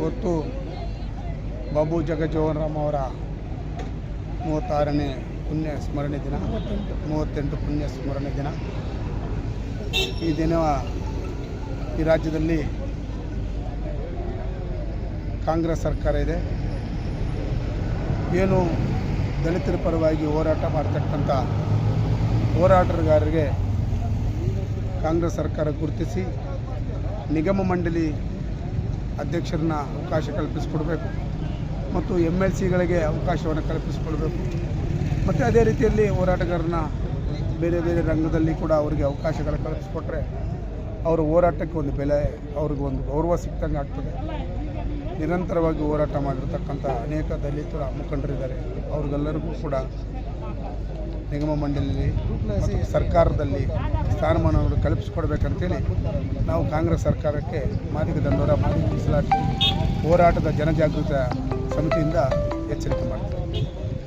ಇವತ್ತು ಬಾಬು ಜಗಜೀವನರಾಮ್ ಅವರ ಮೂವತ್ತಾರನೇ ಪುಣ್ಯ ಸ್ಮರಣೆ ದಿನ, ಮೂವತ್ತೆಂಟು ಪುಣ್ಯ ಸ್ಮರಣೆ ದಿನ. ಈ ದಿನ ಈ ರಾಜ್ಯದಲ್ಲಿ ಕಾಂಗ್ರೆಸ್ ಸರ್ಕಾರ ಇದೆ. ಏನು ದಲಿತರ ಪರವಾಗಿ ಹೋರಾಟ ಮಾಡ್ತಕ್ಕಂಥ ಹೋರಾಟಗಾರರಿಗೆ ಕಾಂಗ್ರೆಸ್ ಸರ್ಕಾರ ಗುರುತಿಸಿ, ನಿಗಮ ಮಂಡಳಿ ಅಧ್ಯಕ್ಷರನ್ನ ಅವಕಾಶ ಕಲ್ಪಿಸಿಕೊಡಬೇಕು ಮತ್ತು ಎಂ ಎಲ್ ಸಿಗಳಿಗೆ ಅವಕಾಶವನ್ನು ಕಲ್ಪಿಸಿಕೊಡಬೇಕು. ಮತ್ತು ಅದೇ ರೀತಿಯಲ್ಲಿ ಹೋರಾಟಗಾರನ ಬೇರೆ ಬೇರೆ ರಂಗದಲ್ಲಿ ಕೂಡ ಅವರಿಗೆ ಅವಕಾಶಗಳು ಕಲ್ಪಿಸಿಕೊಟ್ರೆ ಅವರ ಹೋರಾಟಕ್ಕೆ ಒಂದು ಬೆಲೆ, ಅವ್ರಿಗೆ ಒಂದು ಗೌರವ ಸಿಕ್ಕಂಗೆ ಆಗ್ತದೆ. ನಿರಂತರವಾಗಿ ಹೋರಾಟ ಮಾಡಿರ್ತಕ್ಕಂಥ ಅನೇಕ ದಲಿತರ ಮುಖಂಡರಿದ್ದಾರೆ. ಅವ್ರಿಗೆಲ್ಲರಿಗೂ ಕೂಡ ನಿಗಮ ಮಂಡಳಿಯಲ್ಲಿ ಸರ್ಕಾರದಲ್ಲಿ ಸ್ಥಾನಮಾನವನ್ನು ಕಲ್ಪಿಸಿಕೊಡ್ಬೇಕಂತೇಳಿ ನಾವು ಕಾಂಗ್ರೆಸ್ ಸರ್ಕಾರಕ್ಕೆ ಮಾದಿಗ ದಂಡೋರ ಮಾದಿಗ ಮೀಸಲಾತಿ ಹೋರಾಟದ ಜನಜಾಗೃತ ಸಮಿತಿಯಿಂದ